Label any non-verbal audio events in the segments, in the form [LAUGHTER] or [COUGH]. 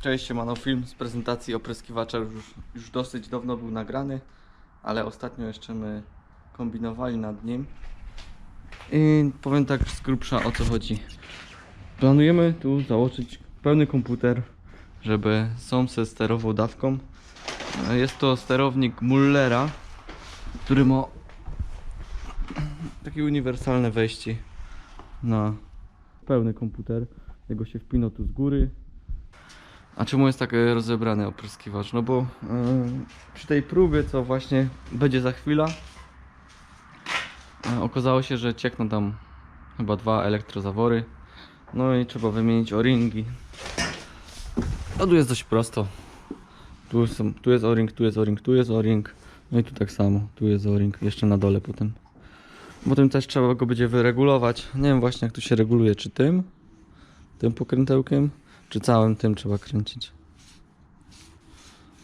Cześć, siemano, film z prezentacji opryskiwacza już, już dosyć dawno był nagrany, ale ostatnio jeszcze my kombinowali nad nim. I powiem tak z grubsza o co chodzi. Planujemy tu założyć pełny komputer, żeby se sterował dawką. Jest to sterownik Mullera, który ma takie uniwersalne wejście na pełny komputer. Jego się wpina tu z góry. A czemu jest tak e, rozebrany opryskiwacz? No bo e, przy tej próbie, co właśnie będzie za chwilę, e, okazało się, że ciekną tam chyba dwa elektrozawory. No i trzeba wymienić o-ringi. No tu jest dość prosto. Tu, są, tu jest o-ring, tu jest o-ring, tu jest o-ring. No i tu tak samo, tu jest o-ring, jeszcze na dole potem. Potem też trzeba go będzie wyregulować. Nie wiem właśnie jak tu się reguluje, czy tym, tym pokrętełkiem, czy całym tym trzeba kręcić.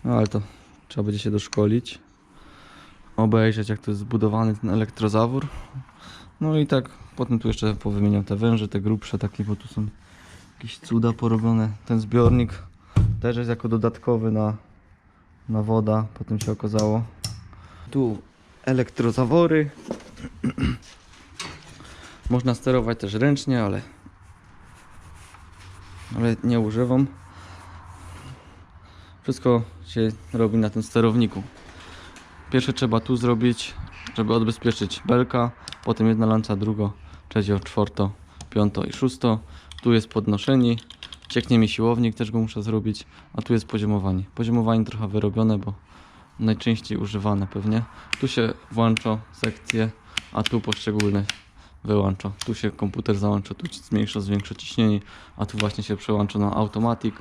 No ale to trzeba będzie się doszkolić. Obejrzeć jak to jest zbudowany ten elektrozawór. No i tak potem tu jeszcze powymieniam te węże, te grubsze takie, bo tu są jakieś cuda porobione. Ten zbiornik też jest jako dodatkowy na, na woda, potem się okazało. Tu elektrozawory. [CLEARS THROAT] Można sterować też ręcznie, ale ale nie używam. Wszystko się robi na tym sterowniku. Pierwsze trzeba tu zrobić, żeby odbezpieczyć belka, potem jedna lanca, drugo, trzecie, czwarto, piąto i szósto. Tu jest podnoszenie, cieknie mi siłownik, też go muszę zrobić, a tu jest poziomowanie. Poziomowanie trochę wyrobione, bo najczęściej używane pewnie. Tu się włącza sekcje, a tu poszczególne wyłącza. Tu się komputer załącza, tu zmniejsza, zwiększa ciśnienie, a tu właśnie się przełącza na automatic.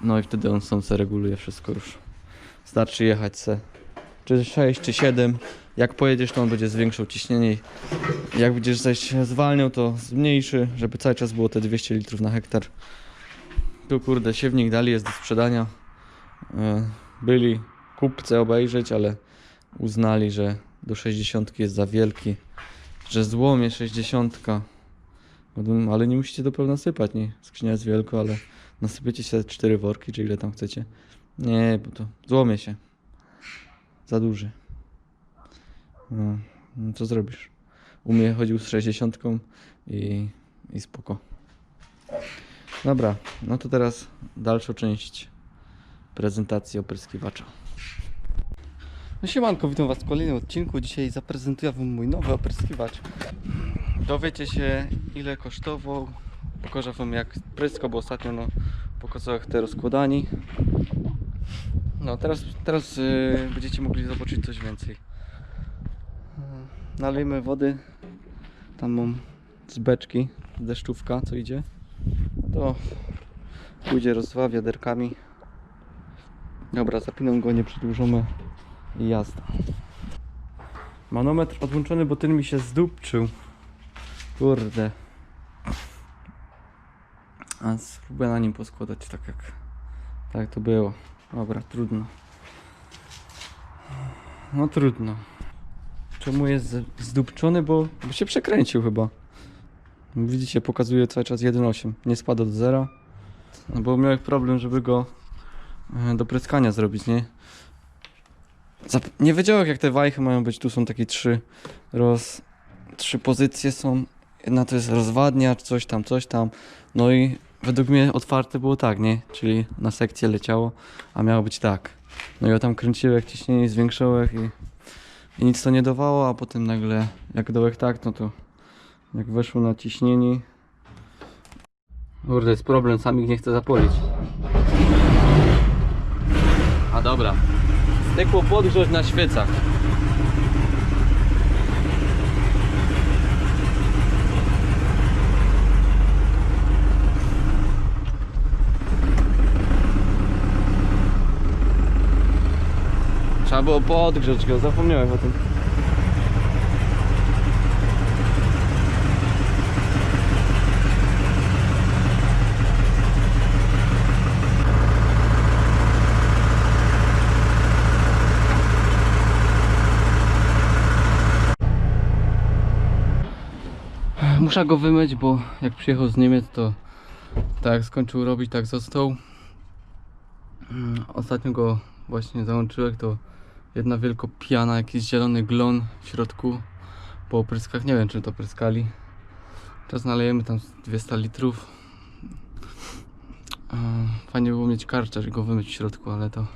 No i wtedy on sam se reguluje wszystko już. Starczy jechać se. Czy 6, czy 7. Jak pojedziesz, to on będzie zwiększał ciśnienie. Jak będziesz zaś zwalniał, to zmniejszy, żeby cały czas było te 200 litrów na hektar. Tu kurde, siewnik dali jest do sprzedania. E, Byli kupcy obejrzeć, ale uznali, że do 60 jest za wielki że złomie 60. No, Ale nie musicie do pełna sypać, nie? Skrzynia jest wielka, ale nasypiecie się cztery worki, czy ile tam chcecie. Nie, bo to złomie się. Za duży. No, no co zrobisz? U mnie chodził z 60 i, i spoko. Dobra, no to teraz dalsza część prezentacji opryskiwacza. No siemanko, witam was w kolejnym odcinku. Dzisiaj zaprezentuję wam mój nowy opryskiwacz. Dowiecie się ile kosztował. Pokażę wam jak prysko, bo ostatnio no, pokazałem te rozkładani. No teraz, teraz yy, będziecie mogli zobaczyć coś więcej. Nalejmy wody. Tam mam z beczki, deszczówka co idzie. To pójdzie rozwa wiaderkami. Dobra, zapinam go, nie przedłużamy i jazda. Manometr odłączony, bo ten mi się zdupczył. Kurde. A spróbuję na nim poskładać tak jak tak to było. Dobra, trudno. No trudno. Czemu jest zdupczony? Bo, bo się przekręcił chyba. Widzicie, pokazuje cały czas 1.8. Nie spada do zera. No bo miałem problem, żeby go e, do pryskania zrobić, nie? Zap- nie wiedziałem jak te wajchy mają być. Tu są takie trzy roz... trzy pozycje są. Jedna to jest rozwadniacz, coś tam, coś tam. No i według mnie otwarte było tak, nie? Czyli na sekcję leciało, a miało być tak. No i ja tam kręciłem ciśnienie, zwiększałem i, i nic to nie dawało, a potem nagle jak dołek tak, no to jak weszło na ciśnienie. Kurde, jest problem, sam ich nie chcę zapolić. A dobra, Stykło podgrzeć na świecach. Trzeba było podgrzeć go, zapomniałem o tym. Muszę go wymyć, bo jak przyjechał z Niemiec, to tak skończył robić, tak został. Mm, Ostatnio go właśnie załączyłem, to jedna wielka piana, jakiś zielony glon w środku po opryskach. Nie wiem, czy to pryskali. Teraz nalejemy tam z 200 litrów. Fajnie było mieć karczer i go wymyć w środku, ale to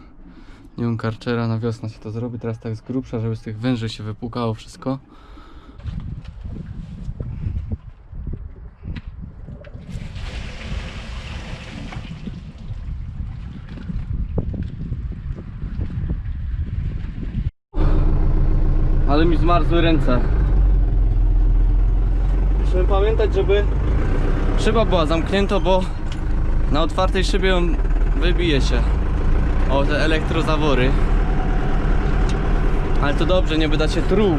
nie mam karczera, na wiosnę się to zrobi. Teraz tak z grubsza, żeby z tych węży się wypłukało wszystko. Ale mi zmarzły ręce. Musimy pamiętać, żeby szyba była zamknięta, bo na otwartej szybie on wybije się. O te elektrozawory. Ale to dobrze, nie wyda się truł.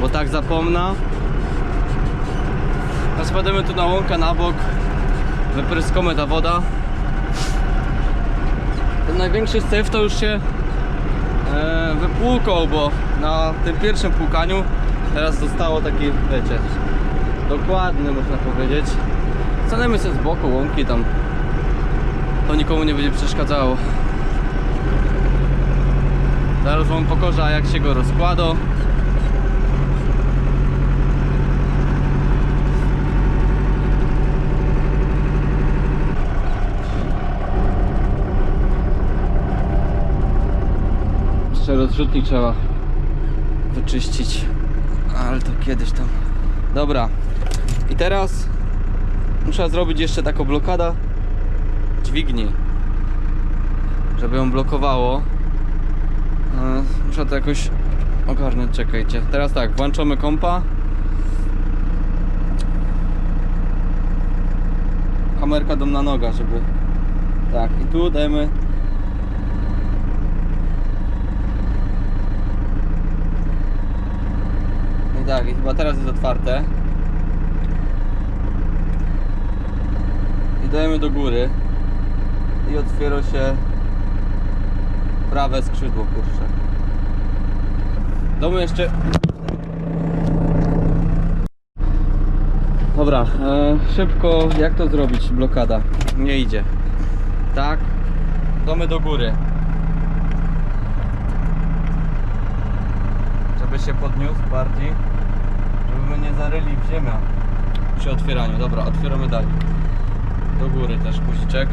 Bo tak zapomna. A spademy tu na łąkę na bok. Wypryskamy ta woda. Ten największy syf to już się wypłukał, bo na tym pierwszym płukaniu teraz zostało taki, wiecie, dokładny można powiedzieć. Stanemy sobie z boku łąki tam. To nikomu nie będzie przeszkadzało. Zaraz wam pokażę jak się go rozkłada. Rozrzutnik trzeba wyczyścić. Ale to kiedyś tam. Dobra. I teraz muszę zrobić jeszcze taką blokadę dźwigni. Żeby ją blokowało. E, Muszę to jakoś ogarnąć, czekajcie. Teraz tak, włączamy kompa. Kamerka dom na noga, żeby... Tak, i tu dajemy... I tak, i chyba teraz jest otwarte. I dajemy do góry. I otwiera się prawe skrzydło, kurczę. Domu jeszcze... Dobra, e, szybko, jak to zrobić? Blokada. Nie idzie. Tak. Domy do góry. Żeby się podniósł bardziej. Żeby nie zaryli w ziemię przy otwieraniu. Dobra, otwieramy dalej. Do góry też guziczek.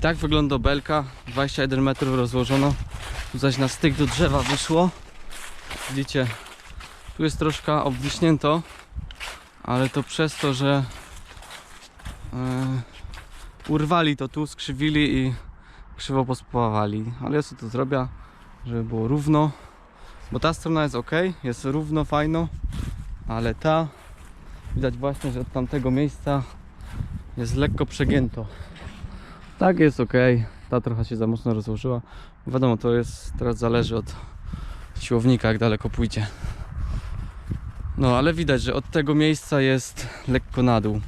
Tak wygląda belka, 21 metrów rozłożono. Tu zaś na styk do drzewa wyszło. Widzicie, tu jest troszkę obwiśnięto, ale to przez to, że urwali to tu, skrzywili i krzywo pospławali. Ale ja sobie to zrobię, żeby było równo. Bo ta strona jest ok, jest równo, fajno, ale ta widać właśnie, że od tamtego miejsca jest lekko przegięto. Tak jest ok. Ta trochę się za mocno rozłożyła. Wiadomo, to jest teraz zależy od siłownika, jak daleko pójdzie. No, ale widać, że od tego miejsca jest lekko na dół.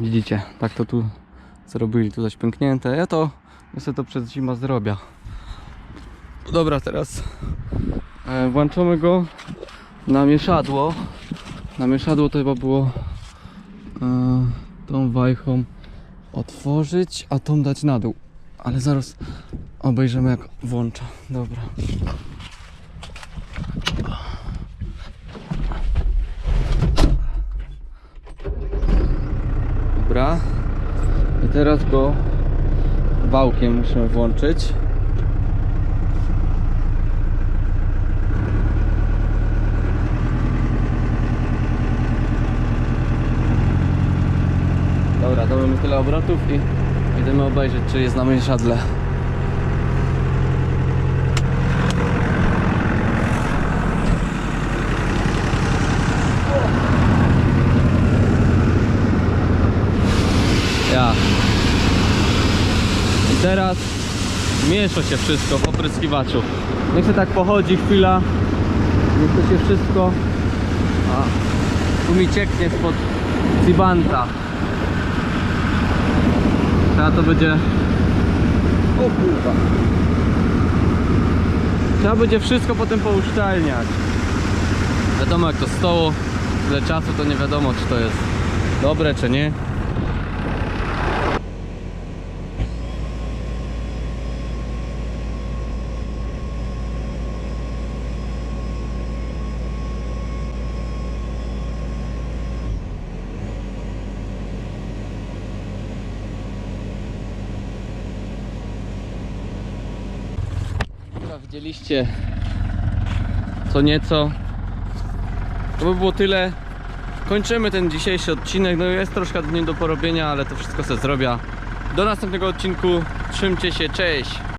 Widzicie, tak to tu zrobili, tu zaś pęknięte. Ja to, ja sobie to przez zimę zrobię. Dobra, teraz e, włączamy go na mieszadło. Na mieszadło to chyba było e, tą wajchą otworzyć, a tą dać na dół. Ale zaraz obejrzymy jak włącza. Dobra. I teraz go wałkiem musimy włączyć. Dobra, damy tyle obrotów i idziemy obejrzeć, czy jest na mieszadle. Ja. Teraz miesza się wszystko w opryskiwaczu. Niech się tak pochodzi chwila. Niech to się wszystko... A, cieknie spod cibanta. Teraz to będzie... O kurwa. Trzeba będzie wszystko potem pouszczelniać. Wiadomo jak to stało, tyle czasu to nie wiadomo czy to jest dobre czy nie. Widzieliście co nieco. To by było tyle. Kończymy ten dzisiejszy odcinek. No jest troszkę dni do porobienia, ale to wszystko sobie zrobię. Do następnego odcinku. Trzymcie się, cześć!